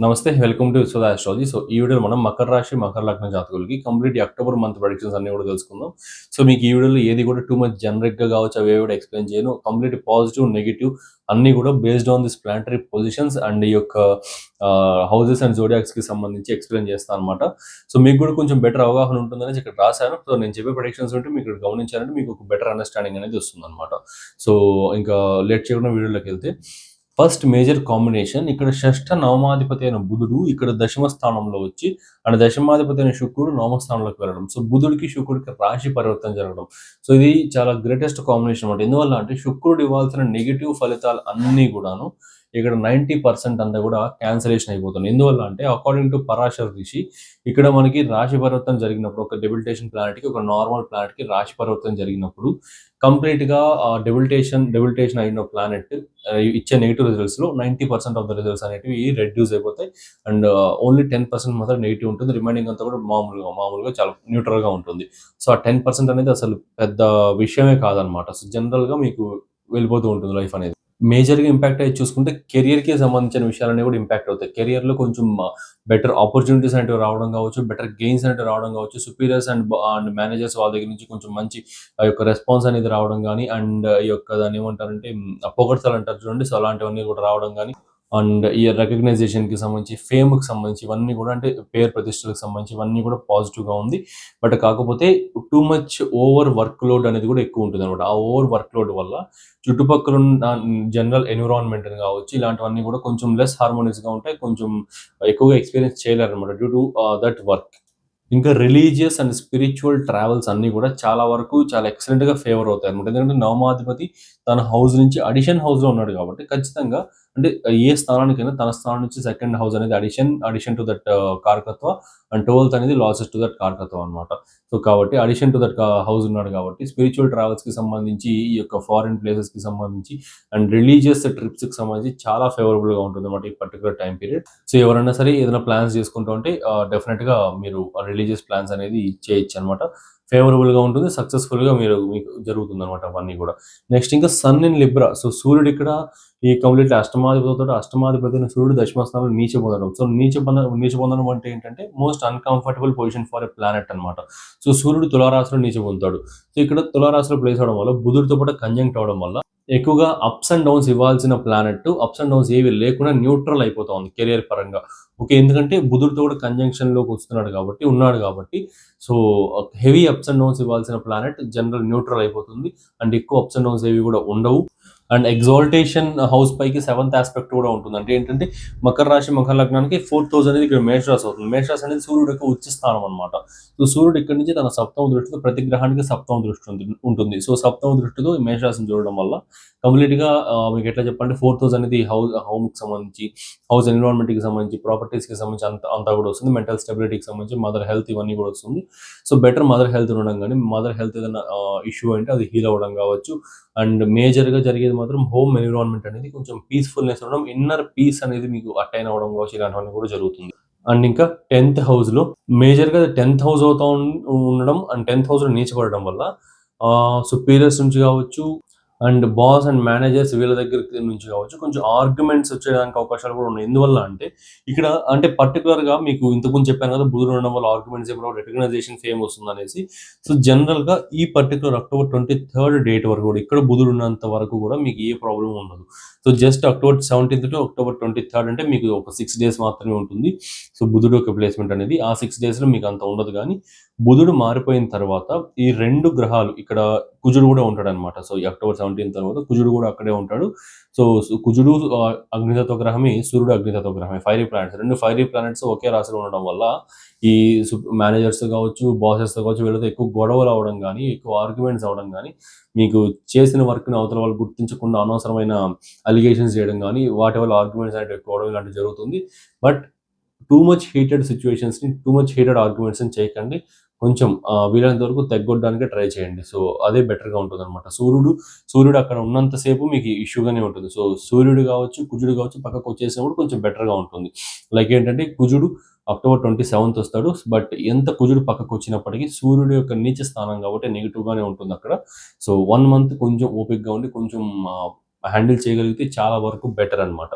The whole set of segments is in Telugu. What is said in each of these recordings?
నమస్తే welcome to Vishwada astrology so ఈ వీడియోలో మనం మకర రాశి మకర లగ్న జాతకులకి కంప్లీట్ అక్టోబర్ మంత్ ప్రొడిక్షన్స్ అన్ని కూడా తెలుసుకుందాం. సో మీకు ఈ వీడియోలో ఏది కూడా టూ మచ్ జనరిక్గా కావచ్చు అవి కూడా ఎక్స్ప్లెయిన్ చేయను. కంప్లీట్ పాజిటివ్ నెగిటివ్ అన్ని కూడా based on this planetary positions and ఈ యొక్క హౌసెస్ అండ్ జోడియాక్స్కి సంబంధించి ఎక్స్ప్లెయిన్ చేస్తాను అనమాట సో మీకు కూడా కొంచెం బెటర్ అవగాహన ఉంటుందని ఇక్కడ రాశాను. సో నేను చెప్పే ప్రొడిక్షన్స్ ఉంటే మీకు ఇక్కడ గమనించాలంటే మీకు ఒక బెటర్ అండర్స్టాండింగ్ అనేది వస్తుంది అనమాట సో ఇంకా లేట్ చేయకుండా వీడియోలోకి వెళ్తే ఫస్ట్ మేజర్ కాంబినేషన్ ఇక్కడ షష్ఠ నవమాధిపతి అయిన బుధుడు ఇక్కడ దశమ స్థానంలో వచ్చి అండ్ దశమాధిపతి అయిన శుక్రుడు నవమ స్థానంలోకి వెళ్ళడం. సో బుధుడికి శుక్రుడికి రాశి పరివర్తన జరగడం. సో ఇది చాలా గ్రేటెస్ట్ కాంబినేషన్ అనమాట ఎందువల్ల అంటే శుక్రుడు ఇవ్వాల్సిన నెగిటివ్ ఫలితాలు అన్నీ కూడాను ఇక్కడ నైంటీ పర్సెంట్ అంతా కూడా క్యాన్సలేషన్ అయిపోతుంది. ఎందువల్ల అంటే అకార్డింగ్ టు పరాశర ఋషి ఇక్కడ మనకి రాశి పరివర్తన జరిగినప్పుడు ఒక డెబిలిటేషన్ ప్లానెట్కి ఒక నార్మల్ ప్లానెట్కి రాశి పరివర్తన జరిగినప్పుడు కంప్లీట్గా డెబిలిటేషన్ డెబిలిటేషన్ అయిన ప్లానెట్ ఇచ్చే negative రిజల్ట్స్లో ninety percent of the results అనేటివి రెడ్యూస్ అయిపోతాయి. అండ్ ఓన్లీ టెన్ పర్సెంట్ మాత్రం నెగిటివ్ ఉంటుంది. రిమైనింగ్ అంతా కూడా మామూలుగా మామూలుగా చాలా న్యూట్రల్గా ఉంటుంది. సో ఆ టెన్ పర్సెంట్ అనేది అసలు పెద్ద విషయమే కాదనమాట. సో జనరల్గా మీకు వెళ్ళిపోతూ ఉంటుంది లైఫ్ అనేది. మేజర్గా ఇంపాక్ట్ అయ్యి చూసుకుంటే కెరియర్కి సంబంధించిన విషయాలన్నీ కూడా ఇంపాక్ట్ అవుతాయి. కెరియర్లో కొంచెం బెటర్ ఆపర్చునిటీస్ అనేవి రావడం కావచ్చు బెటర్ గెయిన్స్ అనేవి రావడం కావచ్చు సుపీరియర్స్ అండ్ అండ్ మేనేజర్స్ వాళ్ళ దగ్గర నుంచి కొంచెం మంచి ఆ యొక్క రెస్పాన్స్ అనేది రావడం కానీ అండ్ ఈ యొక్క దాన్ని ఏమంటారంటే పొగడ్తలు అంటారు చూడండి. సో అలాంటివన్నీ కూడా రావడం కానీ అండ్ ఈ రికగ్నైజేషన్కి సంబంధించి ఫేమ్కి సంబంధించి ఇవన్నీ కూడా అంటే పేరు ప్రతిష్టలకు సంబంధించి ఇవన్నీ కూడా పాజిటివ్గా ఉంది. బట్ కాకపోతే too much over work load అనేది కూడా ఎక్కువ ఉంటుంది అనమాట ఆ ఓవర్ వర్క్ లోడ్ వల్ల చుట్టుపక్కల ఉన్న జనరల్ ఎన్విరాన్మెంట్ కావచ్చు ఇలాంటివన్నీ కూడా కొంచెం లెస్ హార్మోనియస్గా ఉంటాయి. కొంచెం ఎక్కువగా ఎక్స్పీరియన్స్ చేయలేరనమాట డ్యూ టు దట్ వర్క్ ఇంకా రిలీజియస్ అండ్ స్పిరిచువల్ ట్రావెల్స్ అన్ని కూడా చాలా వరకు చాలా ఎక్సలెంట్గా ఫేవర్ అవుతాయి అనమాట ఎందుకంటే నవమాధిపతి తన హౌస్ నుంచి అడిషన్ హౌస్లో ఉన్నాడు కాబట్టి ఖచ్చితంగా అంటే ఏ స్థానానికైనా తన స్థానం నుంచి సెకండ్ హౌస్ అనేది అడిషన్ అడిషన్ టు దట్ కార్కత్వ అండ్ ట్వెల్త్ అనేది లాసెస్ టు దట్ కార్కత్వ అనమాట సో కాబట్టి అడిషన్ టు దట్ హౌస్ ఉన్నాడు కాబట్టి స్పిరిచువల్ ట్రావెల్స్కి సంబంధించి ఈ యొక్క ఫారిన్ ప్లేసెస్కి సంబంధించి అండ్ రిలీజియస్ ట్రిప్స్కి సంబంధించి చాలా ఫేవరబుల్గా ఉంటుంది అనమాట ఈ పర్టికులర్ టైం పీరియడ్ సో ఎవరైనా సరే ఏదైనా ప్లాన్స్ చేసుకుంటూ ఉంటే uh, డెఫినెట్గా మీరు రిలీజియస్ ప్లాన్స్ అనేది చేయొచ్చు అనమాట ఫేవరబుల్గా ఉంటుంది సక్సెస్ఫుల్గా మీరు మీకు జరుగుతుంది అనమాట అవన్నీ కూడా. నెక్స్ట్ ఇంకా సన్ ఇన్ లిబ్రా సో సూర్యుడు ఇక్కడ ఈ కంప్లీట్ అష్టమాధిపతితో అష్టమాధిపతి సూర్యుడు దశమస్థానంలో నీచ పొందడం సో నీచ పొంద నీచ పొందడం అంటే ఏంటంటే most uncomfortable position for a planet అనమాట సో సూర్యుడు తులారాశిలో నీచ పొందుతాడు సో ఇక్కడ తులారాశిలో ప్లేస్ అవడం వల్ల బుధుడితో పాటు కంజంక్ట్ అవడం వల్ల ఎక్కువగా అప్స్ అండ్ డౌన్స్ ఇవ్వాల్సిన ప్లానెట్ అప్స్ అండ్ డౌన్స్ ఏవి లేకుండా న్యూట్రల్ అయిపోతా ఉంది కెరియర్ పరంగా. ఓకే ఎందుకంటే బుధుడితో కూడా కంజంక్షన్లోకి వస్తున్నాడు కాబట్టి ఉన్నాడు కాబట్టి so heavy ups and downs ఇవ్వాల్సిన ప్లానెట్ జనరల్ న్యూట్రల్ అయిపోతుంది. అండ్ ఎక్కువ అప్స్ అండ్ డౌన్స్ ఏవి కూడా ఉండవు. అండ్ ఎగ్జాల్టేషన్ హౌస్ పైకి సెవెంత్ ఆస్పెక్ట్ కూడా ఉంటుంది. అంటే ఏంటంటే మకర రాశి మకర లగ్నానికి ఫోర్త్ హౌస్ అనేది ఇక్కడ మేషరాశి అవుతుంది మేషరాశి అనేది సూర్యుడు యొక్క ఉచ్చ స్థానం అనమాట సో సూర్యుడు ఇక్కడ నుంచి తన సప్తమ దృష్టితో ప్రతి గ్రహానికి సప్తమ దృష్టి ఉంటుంది. సో సప్తమ దృష్టితో ఈ చూడడం వల్ల కంప్లీట్గా మీకు ఎట్లా చెప్పండి ఫోర్త్ హౌస్ అనేది హౌస్ హోమ్కి సంబంధించి హౌస్ ఎన్విరాన్మెంట్కి సంబంధించి ప్రాపర్టీస్కి సంబంధించి అంత అంతా కూడా వస్తుంది. మెంటల్ స్టెబిలిటీకి సంబంధించి మదర్ హెల్త్ ఇవన్నీ కూడా వస్తుంది. సో బెటర్ మదర్ హెల్త్ ఉండడం కానీ మదర్ హెల్త్ ఏదైనా ఇష్యూ అంటే అది హీల్ అవ్వడం కావచ్చు. అండ్ మేజర్గా జరిగేది మాత్రం హోమ్ ఎన్విరాన్మెంట్ అనేది కొంచెం పీస్ఫుల్నెస్ ఉండడం ఇన్నర్ పీస్ అనేది మీకు అటైన్ అవ్వడం కావచ్చు ఇలాంటివన్నీ కూడా జరుగుతుంది. అండ్ ఇంకా టెన్త్ హౌస్లో మేజర్గా టెన్త్ హౌస్ అవుతా ఉండడం అండ్ టెన్త్ హౌస్లో నీచబడడం వల్ల సుపీరియర్స్ నుంచి కావచ్చు అండ్ బాస్ అండ్ మేనేజర్స్ వీళ్ళ దగ్గర నుంచి కావచ్చు కొంచెం ఆర్గ్యుమెంట్స్ వచ్చేదానికి అవకాశాలు కూడా ఉన్నాయి. ఎందువల్ల అంటే ఇక్కడ అంటే పర్టికులర్గా మీకు ఇంతకుముందు చెప్పాను కదా బుధుడు ఉండడం వల్ల ఆర్గ్యుమెంట్స్ ఏమైనా రికగ్నైజేషన్ ఫేమ్ వస్తుంది అనేసి సో జనరల్గా ఈ particular October twenty third date వరకు కూడా ఇక్కడ బుధుడు ఉన్నంత వరకు కూడా మీకు ఏ ప్రాబ్లం ఉండదు. So just October seventeenth to October twenty third అంటే మీకు ఒక సిక్స్ డేస్ మాత్రమే ఉంటుంది. సో బుధుడు యొక్క ప్లేస్మెంట్ అనేది ఆ సిక్స్ డేస్లో మీకు అంత ఉండదు. కానీ బుధుడు మారిపోయిన తర్వాత ఈ రెండు గ్రహాలు ఇక్కడ కుజుడు కూడా ఉంటాడు అనమాట సో ఈ అక్టోబర్ సెవెంటీన్ తర్వాత కుజుడు కూడా అక్కడే ఉంటాడు. సో కుజుడు అగ్నితత్వ గ్రహమే సూర్యుడు అగ్నితత్వ గ్రహమే ఫైరీ ప్లానెట్స్ రెండు ఫైరీ ప్లానెట్స్ ఒకే రాశిలో ఉండడం వల్ల ఈ మేనేజర్స్ కావచ్చు బాసెస్ కావచ్చు వీళ్ళతో ఎక్కువ గొడవలు అవడం కానీ ఎక్కువ ఆర్గ్యుమెంట్స్ అవడం కానీ మీకు చేసిన వర్క్ని అవతల వాళ్ళు గుర్తించకుండా అనవసరమైన అలిగేషన్స్ చేయడం కానీ వాటి వల్ల ఆర్గ్యుమెంట్స్ అనేవి ఎక్కువ అవడం ఇలాంటివి జరుగుతుంది. బట్ టూ మచ్ హీటెడ్ సిచ్యువేషన్స్ని టూ మచ్ హీటెడ్ ఆర్గ్యుమెంట్స్ని చేయకండి. కొంచెం వీలైనంత వరకు తగ్గొట్టడానికి ట్రై చేయండి. సో అదే బెటర్గా ఉంటుంది అనమాట సూర్యుడు సూర్యుడు అక్కడ ఉన్నంతసేపు మీకు ఇష్యూగానే ఉంటుంది. సో సూర్యుడు కావచ్చు కుజుడు కావచ్చు పక్కకు వచ్చేసినప్పుడు కొంచెం బెటర్గా ఉంటుంది. లైక్ ఏంటంటే కుజుడు అక్టోబర్ ట్వంటీ సెవెంత్ వస్తాడు. బట్ ఎంత కుజుడు పక్కకు వచ్చినప్పటికీ సూర్యుడు యొక్క నీచ స్థానం కాబట్టి నెగిటివ్గానే ఉంటుంది అక్కడ. సో వన్ మంత్ కొంచెం ఓపిక్గా ఉండి కొంచెం హ్యాండిల్ చేయగలిగితే చాలా వరకు బెటర్ అన్నమాట.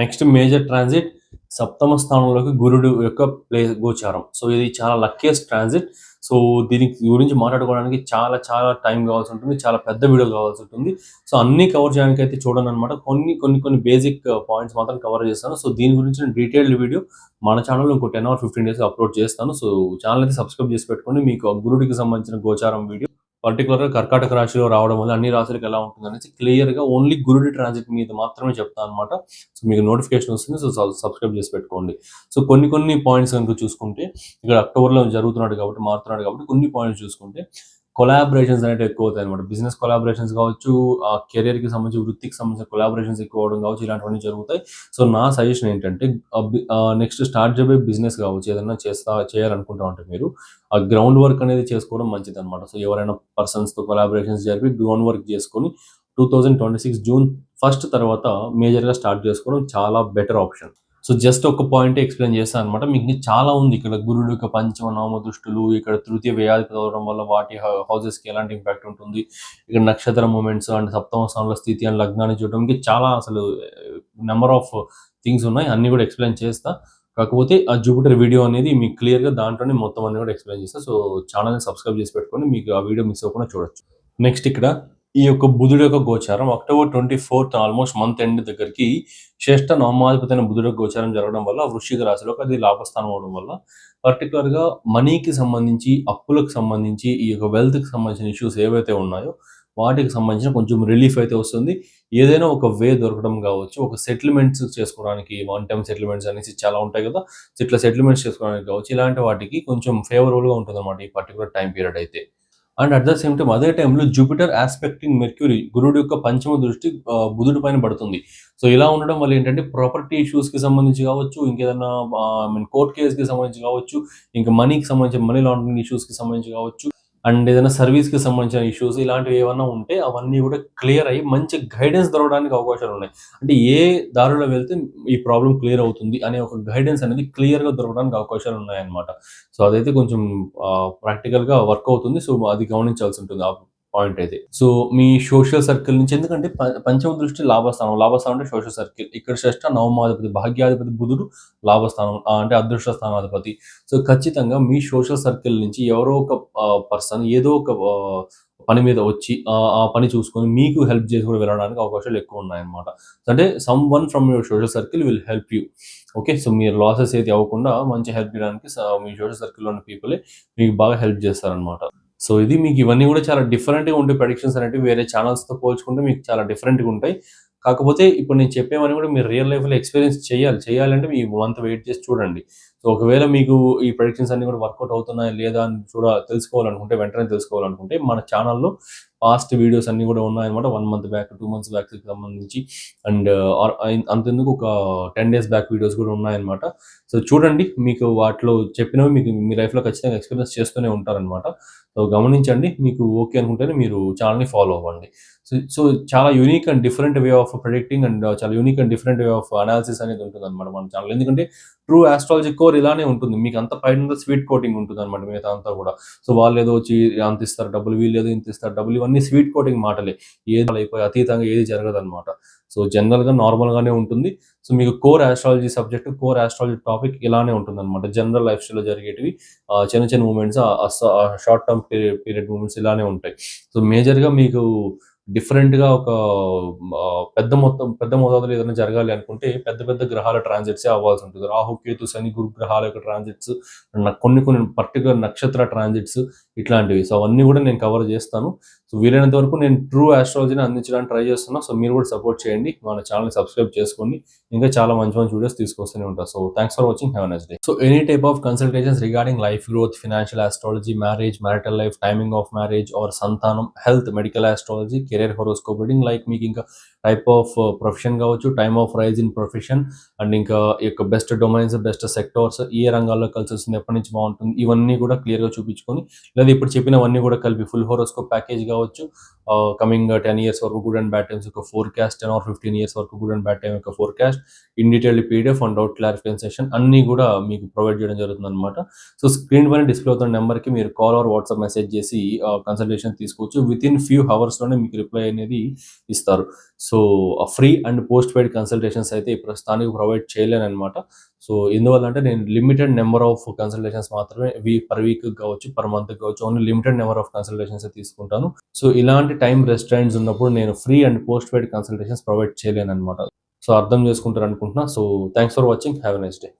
నెక్స్ట్ మేజర్ ట్రాన్సిట్ సప్తమ స్థానంలోకి గురుడు యొక్క ప్లే గోచారం. సో ఇది చాలా లక్కీయెస్ట్ ట్రాన్సిట్ సో దీని గురించి మాట్లాడుకోవడానికి చాలా చాలా టైం కావాల్సి ఉంటుంది. చాలా పెద్ద వీడియో కావాల్సి ఉంటుంది. సో అన్ని కవర్ చేయడానికి అయితే చూడండి అనమాట కొన్ని కొన్ని కొన్ని బేసిక్ పాయింట్స్ uh, మాత్రం కవర్ చేస్తాను. సో దీని గురించి డీటెయిల్డ్ వీడియో మన ఛానల్లో ఇంకో ten or fifteen days upload చేస్తాను. సో ఛానల్ అయితే సబ్స్క్రైబ్ చేసి పెట్టుకోండి. మీకు గురుడికి సంబంధించిన గోచారం వీడియో పర్టికులర్గా కర్కాటక రాశిలో రావడం వల్ల అన్ని రాశులకు ఎలా ఉంటుంది అనేసి క్లియర్గా ఓన్లీ గురుడి ట్రాన్సిట్ మీద మాత్రమే చెప్తాను అనమాట సో మీకు నోటిఫికేషన్ వస్తుంది సో సబ్స్క్రైబ్ చేసి పెట్టుకోండి. సో కొన్ని కొన్ని పాయింట్స్ కనుక చూసుకుంటే ఇక్కడ అక్టోబర్లో జరుగుతున్నాడు కాబట్టి మారుతున్నాడు కాబట్టి కొన్ని పాయింట్స్ చూసుకుంటే కొలాబరేషన్స్ అనేవి ఎక్కువ అవుతాయి అనమాట బిజినెస్ కొలాబరేషన్స్ కావచ్చు ఆ కెరియర్కి సంబంధించి వృత్తికి సంబంధించిన కొలాబరేషన్స్ ఎక్కువ అవడం కావచ్చు ఇలాంటివన్నీ జరుగుతాయి. సో నా సజెషన్ ఏంటంటే నెక్స్ట్ స్టార్ట్ చేయబోయే బిజినెస్ కావచ్చు ఏదైనా చేస్తా చేయాలనుకుంటా ఉంటే మీరు ఆ గ్రౌండ్ వర్క్ అనేది చేసుకోవడం మంచిది అనమాట సో ఎవరైనా పర్సన్స్తో కొలాబరేషన్స్ జరిపి గ్రౌండ్ వర్క్ చేసుకొని two thousand twenty six June first తర్వాత మేజర్గా స్టార్ట్ చేసుకోవడం చాలా బెటర్ ఆప్షన్ సో జస్ట్ ఒక పాయింట్ ఎక్స్ప్లెయిన్ చేస్తాను అనమాట మీకు ఇంకా చాలా ఉంది. ఇక్కడ గురుడు యొక్క పంచమ నవమ దృష్టులు ఇక్కడ తృతీయ వ్యాధి అవడం వల్ల వాటి హౌసెస్కి ఎలాంటి ఇంపాక్ట్ ఉంటుంది? ఇక్కడ నక్షత్ర మూమెంట్స్ అండ్ సప్తమ స్థానంలో స్థితి అండ్ లగ్నాన్ని చూడడం ఇంకా చాలా అసలు నెంబర్ ఆఫ్ థింగ్స్ ఉన్నాయి. అన్ని కూడా ఎక్స్ప్లెయిన్ చేస్తా. కాకపోతే ఆ జూపిటర్ వీడియో అనేది మీకు క్లియర్గా దాంట్లోనే మొత్తం అన్ని కూడా ఎక్స్ప్లెయిన్ చేస్తా. సో ఛానల్ని సబ్స్క్రైబ్ చేసి పెట్టుకొని మీకు ఆ వీడియో మిస్ అవ్వకుండా చూడొచ్చు. నెక్స్ట్ ఇక్కడ ఈ యొక్క బుధుడు యొక్క గోచారం October twenty fourth almost month end దగ్గరికి శ్రేష్ఠ నవమాధిపతి బుధుడు గోచారం జరగడం వల్ల వృశ్చిక రాశిలోకి అది లాభస్థానం అవడం వల్ల పర్టికులర్గా మనీకి సంబంధించి అప్పులకు సంబంధించి ఈ యొక్క వెల్త్కి సంబంధించిన ఇష్యూస్ ఏవైతే ఉన్నాయో వాటికి సంబంధించిన కొంచెం రిలీఫ్ అయితే వస్తుంది. ఏదైనా ఒక వే దొరకడం కావచ్చు ఒక సెటిల్మెంట్స్ చేసుకోవడానికి వన్ టైం సెటిల్మెంట్స్ అనేసి చాలా ఉంటాయి కదా ఇట్లా సెటిల్మెంట్స్ చేసుకోవడానికి కావచ్చు ఇలాంటి వాటికి కొంచెం ఫేవరబుల్గా ఉంటుంది అనమాట ఈ పర్టికులర్ టైం పీరియడ్ అయితే. And at the same time అదే టైంలో జూపిటర్ ఆస్పెక్టింగ్ మెర్క్యూరీ గురుడు యొక్క పంచమ దృష్టి బుధుడి పైన పడుతుంది. సో ఇలా ఉండడం వల్ల ఏంటంటే ప్రాపర్టీ ఇష్యూస్కి సంబంధించి కావచ్చు ఇంకేదైనా మీన్ కోర్ట్ కేస్కి సంబంధించి కావచ్చు ఇంకా మనీకి సంబంధించి మనీ లాండరింగ్ ఇష్యూస్కి సంబంధించి కావచ్చు అండ్ ఏదైనా సర్వీస్కి సంబంధించిన ఇష్యూస్ ఇలాంటివి ఏమన్నా ఉంటే అవన్నీ కూడా క్లియర్ అయ్యి మంచి గైడెన్స్ దొరకడానికి అవకాశాలు ఉన్నాయి. అంటే ఏ దారిలో వెళ్తే ఈ ప్రాబ్లం క్లియర్ అవుతుంది అనే ఒక గైడెన్స్ అనేది క్లియర్గా దొరకడానికి అవకాశాలు ఉన్నాయన్నమాట. సో అదైతే కొంచెం ప్రాక్టికల్గా వర్క్ అవుతుంది. సో అది గమనించాల్సి ఉంటుంది. ఆ పాయింట్ అయితే. సో మీ సోషల్ సర్కిల్ నుంచి ఎందుకంటే పంచమ దృష్టి లాభస్థానం. లాభస్థానం అంటే సోషల్ సర్కిల్ ఇక్కడ శ్రేష్ట నవమాధిపతి భాగ్యాధిపతి బుధుడు లాభస్థానం అంటే అదృష్ట స్థానాధిపతి. సో ఖచ్చితంగా మీ సోషల్ సర్కిల్ నుంచి ఎవరో ఒక పర్సన్ ఏదో ఒక పని మీద వచ్చి ఆ పని చూసుకొని మీకు హెల్ప్ చేసి కూడా వెళ్ళడానికి అవకాశాలు ఎక్కువ ఉన్నాయన్నమాట. అంటే someone from your social circle will help you okay so మీరు లాసెస్ ఏది అవ్వకుండా మంచి హెల్ప్ చేయడానికి మీ సోషల్ సర్కిల్లో ఉన్న పీపులే మీకు బాగా హెల్ప్ చేస్తారనమాట సో ఇది మీకు ఇవన్నీ కూడా చాలా డిఫరెంట్గా ఉంటాయి ప్రొడిక్షన్స్ అనేవి వేరే ఛానల్స్తో పోల్చుకుంటే మీకు చాలా డిఫరెంట్గా ఉంటాయి. కాకపోతే ఇప్పుడు నేను చెప్పేవన్నీ కూడా మీరు రియల్ లైఫ్లో ఎక్స్పీరియన్స్ చేయాలి చేయాలంటే మీ మంత్ వెయిట్ చేసి చూడండి. సో ఒకవేళ మీకు ఈ ప్రొడిక్షన్స్ అన్ని కూడా వర్కౌట్ అవుతున్నాయా లేదా అని చూడ తెలుసుకోవాలనుకుంటే వెంటనే తెలుసుకోవాలనుకుంటే మన ఛానల్లో పాస్ట్ వీడియోస్ అన్ని కూడా ఉన్నాయన్నమాట. One month back two months back సంబంధించి. అండ్ uh, uh, అంతెందుకు ఒక టెన్ డేస్ బ్యాక్ వీడియోస్ కూడా ఉన్నాయన్నమాట. సో చూడండి మీకు వాటిలో చెప్పినవి మీకు మీ లైఫ్లో ఖచ్చితంగా ఎక్స్పీరియన్స్ చేస్తూనే ఉంటారనమాట సో గమనించండి మీకు ఓకే అనుకుంటేనే మీరు ఛానల్ని ఫాలో అవ్వండి. సో సో చాలా unique and different way of predicting and చాలా unique and different way of analysis అనేది ఉంటుంది అనమాట మన ఛానల్ ఎందుకంటే ట్రూ ఆస్ట్రాలజీ కోర్ ఇలానే ఉంటుంది. మీకు అంత పైన స్వీట్ కోటింగ్ ఉంటుంది అనమాట మిగతా అంతా కూడా. సో వాళ్ళు ఏదో వచ్చి అంత ఇస్తారు డబ్బులు వీళ్ళు ఏదో ఇంత ఇస్తారు డబ్బులు ఇవన్నీ స్వీట్ కోటింగ్ మాటలే. ఏది అయిపోయి అతీతంగా ఏది జరగదు అనమాట సో జనరల్గా నార్మల్గానే ఉంటుంది. సో మీకు core astrology subject core astrology topic ఇలానే ఉంటుంది అనమాట జనరల్ లైఫ్ స్టైల్లో జరిగేటివి చిన్న చిన్న moments short term period period moments ఇలానే ఉంటాయి. సో మేజర్గా మీకు డిఫరెంట్గా ఒక పెద్ద మొత్తం పెద్ద మోతాదులో ఏదైనా జరగాలి అనుకుంటే పెద్ద పెద్ద గ్రహాల ట్రాన్సిట్సే అవ్వాల్సి ఉంటుంది. రాహు కేతు శని గురు గ్రహాల యొక్క ట్రాన్సిట్స్ కొన్ని కొన్ని పర్టికులర్ నక్షత్ర ట్రాన్సిట్స్ ఇట్లాంటివి. సో అవన్నీ కూడా నేను కవర్ చేస్తాను. సో వీలైనంత వరకు నేను ట్రూ ఆస్ట్రాలజీని అందించడానికి ట్రై చేస్తున్నా. సో మీరు కూడా సపోర్ట్ చేయండి. మన ఛానల్ని సబ్స్క్రైబ్ చేసుకోండి. ఇంకా చాలా మంచి మంచి వీడియోస్ తీసుకొస్తూనే ఉంటా. So thanks for watching have next day so any type of consultations regarding life growth financial astrology marriage marital life timing of marriage or సంతానం health medical astrology career horoscope reading like మీకు ఇంకా టైప్ ఆఫ్ ప్రొఫెషన్ కావచ్చు time of rise in profession and ఇంకా ఈ యొక్క బెస్ట్ డొమైన్స్ బెస్ట్ సెక్టర్స్ ఏ రంగాల్లో కలిసి వస్తుంది ఎప్పటి నుంచి బాగుంటుంది ఇవన్నీ కూడా క్లియర్గా చూపించుకొని లేదా ఇప్పుడు చెప్పినవన్నీ కూడా కలిపి ఫుల్ హోరోస్కోప్ ప్యాకేజ్ కావచ్చు కమింగ్ టెన్ ఇయర్స్ వరకు గుడ్ అండ్ బ్యాడ్ టైమ్స్ యొక్క forecast ten or fifteen years వరకు గుడ్ అండ్ బ్యాడ్ టైం యొక్క forecast in detail PDF and doubt clarification session అన్నీ కూడా మీకు ప్రొవైడ్ చేయడం జరుగుతుంది అనమాట సో స్క్రీన్ పైన డిస్ప్లే అవుతున్న నెంబర్కి మీరు కాల్ ఆర్ వాట్సాప్ మెసేజ్ చేసి కన్సల్టేషన్ తీసుకోవచ్చు. విత్ ఇన్ ఫ్యూ అవర్స్లోనే మీకు రిప్లై అనేది ఇస్తారు. So so free and postpaid consultations అయితే ఈ ప్రస్తుతానికి ప్రొవైడ్ చేయలేను అనమాట సో ఎందువల్ల అంటే నేను లిమిటెడ్ నెంబర్ ఆఫ్ కన్సల్టేషన్స్ మాత్రమే వీ పర్ వీక్ కావచ్చు పర్ మంత్ కావచ్చు only limited number of consultations తీసుకుంటాను. సో ఇలాంటి టైం రెస్టారెంట్స్ ఉన్నప్పుడు నేను free and postpaid consultations provide చేయలేను అనమాట సో అర్థం చేసుకుంటారు అనుకుంటున్నా so thanks for watching. Have next day.